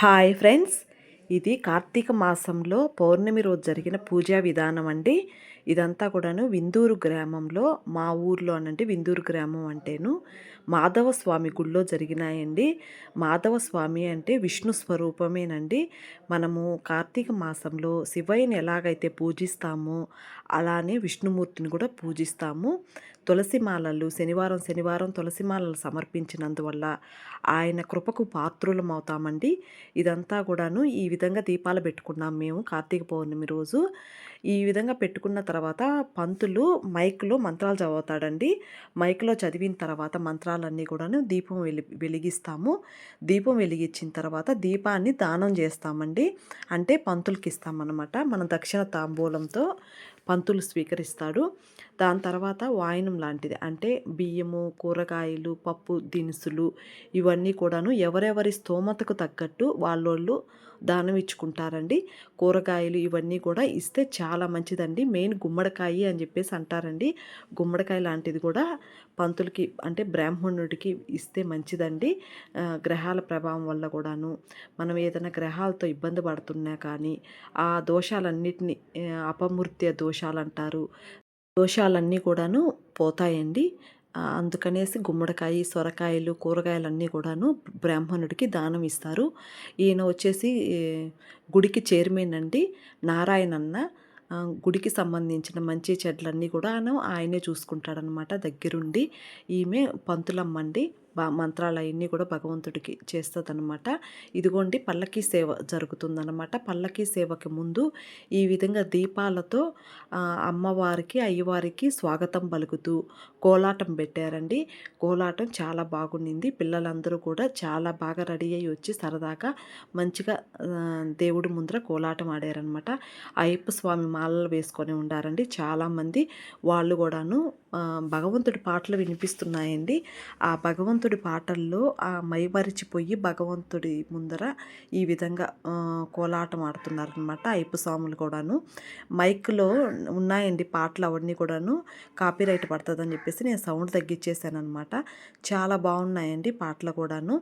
Hi friends. ఇది కార్తీక మాసంలో పౌర్ణమి రోజు జరిగిన పూజా విధానం అండి. ఇదంతా కూడాను విందూరు గ్రామంలో మా ఊర్లో అనంటే విందూరు గ్రామం అంటేను మాధవ స్వామి గుళ్ళో జరిగినాయండి. మాధవ స్వామి అంటే విష్ణు స్వరూపమేనండి. మనము కార్తీక మాసంలో శివయ్యని ఎలాగైతే పూజిస్తామో అలానే విష్ణుమూర్తిని కూడా పూజిస్తాము. తులసి మాలలు శనివారం శనివారం తులసి మాలలు సమర్పించినందువల్ల ఆయన కృపకు పాత్రులం అవుతామండి. ఇదంతా కూడాను ఈ విధంగా దీపాలు పెట్టుకున్నాం మేము కార్తీక పౌర్ణమి రోజు. ఈ విధంగా పెట్టుకున్న తర్వాత తర్వాత పంతులు మైక్లో మంత్రాలు చదువుతాడండి. మైక్లో చదివిన తర్వాత మంత్రాలన్నీ కూడాను దీపం వెలి వెలిగిస్తాము. దీపం వెలిగించిన తర్వాత దీపాన్ని దానం చేస్తామండి. అంటే పంతులకి ఇస్తామన్నమాట మన దక్షిణ తాంబూలంతో పంతులు స్వీకరిస్తాడు. దాని తర్వాత వాయనం లాంటిది. అంటే బియ్యము కూరగాయలు పప్పు దినుసులు ఇవన్నీ కూడాను ఎవరెవరి స్తోమతకు తగ్గట్టు వాళ్ళోళ్ళు దానం ఇచ్చుకుంటారండి. కూరగాయలు ఇవన్నీ కూడా ఇస్తే చాలా మంచిదండి. మెయిన్ గుమ్మడికాయ అని చెప్పేసి అంటారండి. గుమ్మడికాయ లాంటిది కూడా పంతులకి అంటే బ్రాహ్మణుడికి ఇస్తే మంచిదండి. గ్రహాల ప్రభావం వల్ల కూడాను. మనం ఏదైనా గ్రహాలతో ఇబ్బంది పడుతున్నా కానీ ఆ దోషాలన్నిటిని అపమృత్య దోషాలు అంటారు దోషాలన్నీ కూడాను పోతాయండి. అందుకనేసి గుమ్మడికాయ సొరకాయలు కూరగాయలన్నీ కూడాను బ్రాహ్మణుడికి దానం ఇస్తారు. ఈయన వచ్చేసి గుడికి చైర్మన్ అండి నారాయణన్న. గుడికి సంబంధించిన మంచి చెడ్లన్నీ కూడా ఆయనే చూసుకుంటాడనమాట దగ్గరుండి. ఈమె పంతులమ్మండి. మంత్రాలు మంత్రాలన్నీ కూడా భగవంతుడికి చేస్తుందన్నమాట. ఇదిగోండి పల్లకీ సేవ జరుగుతుందన్నమాట. పల్లకీ సేవకి ముందు ఈ విధంగా దీపాలతో అమ్మవారికి అయ్యవారికి స్వాగతం పలుకుతూ కోలాటం పెట్టారండి. కోలాటం చాలా బాగుండింది. పిల్లలందరూ కూడా చాలా బాగా రెడీ అయ్యి వచ్చి సరదాగా మంచిగా దేవుడి ముందర కోలాటం ఆడారనమాట అయ్యప్ప స్వామి మాలలు వేసుకొని ఉండారండి చాలామంది. వాళ్ళు కూడాను భగవంతుడి పాటలు వినిపిస్తున్నాయండి. ఆ భగవంతుడి పాటల్లో ఆ మైమరిచిపోయి భగవంతుడి ముందర ఈ విధంగా కోలాటం ఆడుతున్నారనమాట అయ్యప్ప స్వాములు కూడాను. మైక్లో ఉన్నాయండి పాటలు అవన్నీ కూడాను. కాపీరైట్ పడుతుందని చెప్పేసి నేను సౌండ్ తగ్గించేశానమాట చాలా బాగున్నాయండి పాటలు కూడాను.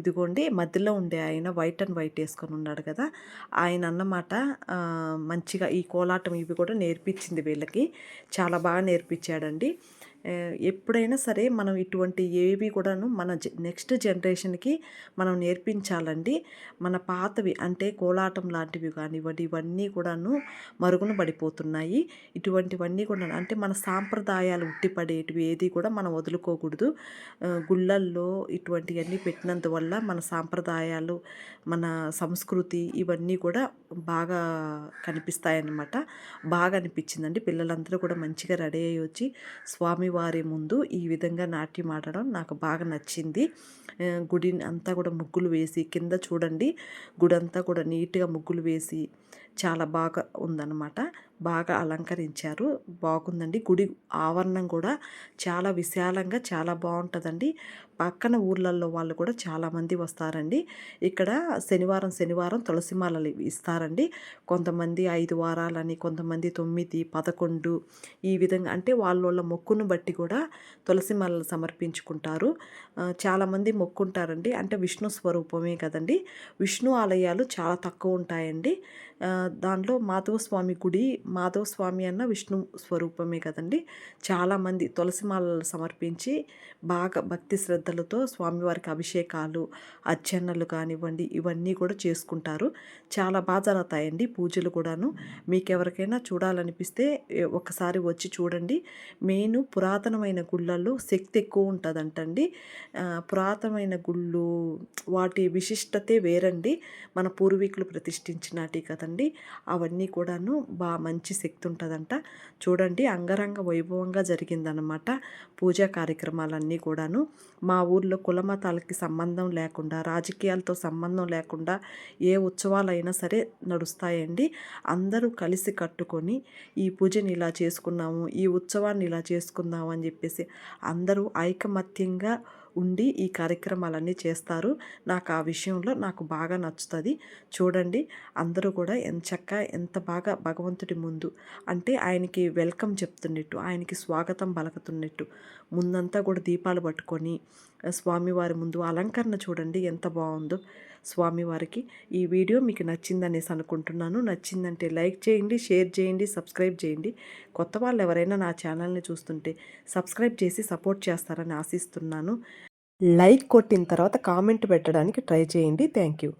ఇదిగోండి మధ్యలో ఉండే ఆయన వైట్ అండ్ వైట్ వేసుకొని ఉన్నాడు కదా ఆయన అన్నమాట మంచిగా ఈ కోలాటం ఇవి కూడా నేర్పించింది వీళ్ళకి. చాలా బాగా నేర్పించాడండి. ఎప్పుడైనా సరే మనం ఇటువంటి ఏవి కూడాను మన నెక్స్ట్ జనరేషన్కి మనం నేర్పించాలండి. మన పాతవి అంటే కోలాటం లాంటివి కానివ్వండి ఇవన్నీ కూడాను మరుగున పడిపోతున్నాయి. ఇటువంటివన్నీ కూడా అంటే మన సాంప్రదాయాలు ఉట్టిపడేటివి ఏది కూడా మనం వదులుకోకూడదు. గుళ్ళల్లో ఇటువంటివన్నీ పెట్టినందువల్ల మన సాంప్రదాయాలు మన సంస్కృతి ఇవన్నీ కూడా బాగా కనిపిస్తాయన్నమాట. బాగా అనిపించిందండి. పిల్లలందరూ కూడా మంచిగా రెడీ అయ్యి వచ్చి స్వామి వారి ముందు ఈ విధంగా నాట్యం ఆడడం నాకు బాగా నచ్చింది. గుడి అంతా కూడా ముగ్గులు వేసి కింద చూడండి గుడి అంతా కూడా నీట్గా ముగ్గులు వేసి చాలా బాగా ఉందన్నమాట. బాగా అలంకరించారు. బాగుందండి. గుడి ఆవరణం కూడా చాలా విశాలంగా చాలా బాగుంటుందండి. పక్కన ఊర్లలో వాళ్ళు కూడా చాలామంది వస్తారండి. ఇక్కడ శనివారం శనివారం తులసిమాలలు ఇస్తారండి. కొంతమంది ఐదు వారాలని కొంతమంది తొమ్మిది పదకొండు ఈ విధంగా అంటే వాళ్ళ మొక్కును బట్టి కూడా తులసిమాలలు సమర్పించుకుంటారు. చాలామంది మొక్కుంటారండి. అంటే విష్ణు స్వరూపమే కదండి. విష్ణు ఆలయాలు చాలా తక్కువ ఉంటాయండి. దాంట్లో మాధవస్వామి గుడి మాధవ స్వామి అన్న విష్ణు స్వరూపమే కదండి. చాలామంది తులసిమాలలు సమర్పించి బాగా భక్తి శ్రద్ధ శ్రద్ధలతో స్వామివారికి అభిషేకాలు అర్చనలు కానివ్వండి ఇవన్నీ కూడా చేసుకుంటారు. చాలా బాగా జరుగుతాయండి పూజలు కూడాను. మీకు ఎవరికైనా చూడాలనిపిస్తే ఒకసారి వచ్చి చూడండి. మెయిన్ పురాతనమైన గుళ్ళల్లో శక్తి ఎక్కువ ఉంటుందంటండి. పురాతనమైన గుళ్ళు వాటి విశిష్టతే వేరండి. మన పూర్వీకులు ప్రతిష్ఠించినటి కదండి. అవన్నీ కూడాను బాగా మంచి శక్తి ఉంటుందంట. చూడండి అంగరంగ వైభవంగా జరిగిందనమాట పూజా కార్యక్రమాలన్నీ కూడాను. మా ఊర్లో కులమతాలకి సంబంధం లేకుండా రాజకీయాలతో సంబంధం లేకుండా ఏ ఉత్సవాలైనా సరే నడుస్తాయండి. అందరూ కలిసి కట్టుకొని ఈ పూజని ఇలా చేసుకున్నాము ఈ ఉత్సవాన్ని ఇలా చేసుకుందాము అని చెప్పేసి అందరూ ఐకమత్యంగా ఉండి ఈ కార్యక్రమాలన్నీ చేస్తారు. నాకు ఆ విషయంలో నాకు బాగా నచ్చుతుంది. చూడండి అందరూ కూడా ఎంత చక్క ఎంత బాగా భగవంతుడి ముందు అంటే ఆయనకి వెల్కమ్ చెప్తున్నట్టు ఆయనకి స్వాగతం పలకుతున్నట్టు ముందంతా కూడా దీపాలు పట్టుకొని స్వామివారి ముందు అలంకరణ చూడండి ఎంత బాగుందో. స్వామివారికి ఈ వీడియో మీకు నచ్చిందనేసి అనుకుంటున్నాను. నచ్చిందంటే లైక్ చేయండి షేర్ చేయండి సబ్స్క్రైబ్ చేయండి. కొత్త వాళ్ళు ఎవరైనా నా ఛానల్ని చూస్తుంటే సబ్స్క్రైబ్ చేసి సపోర్ట్ చేస్తారని ఆశిస్తున్నాను. లైక్ కొట్టిన తర్వాత కామెంట్ పెట్టడానికి ట్రై చేయండి. Thank you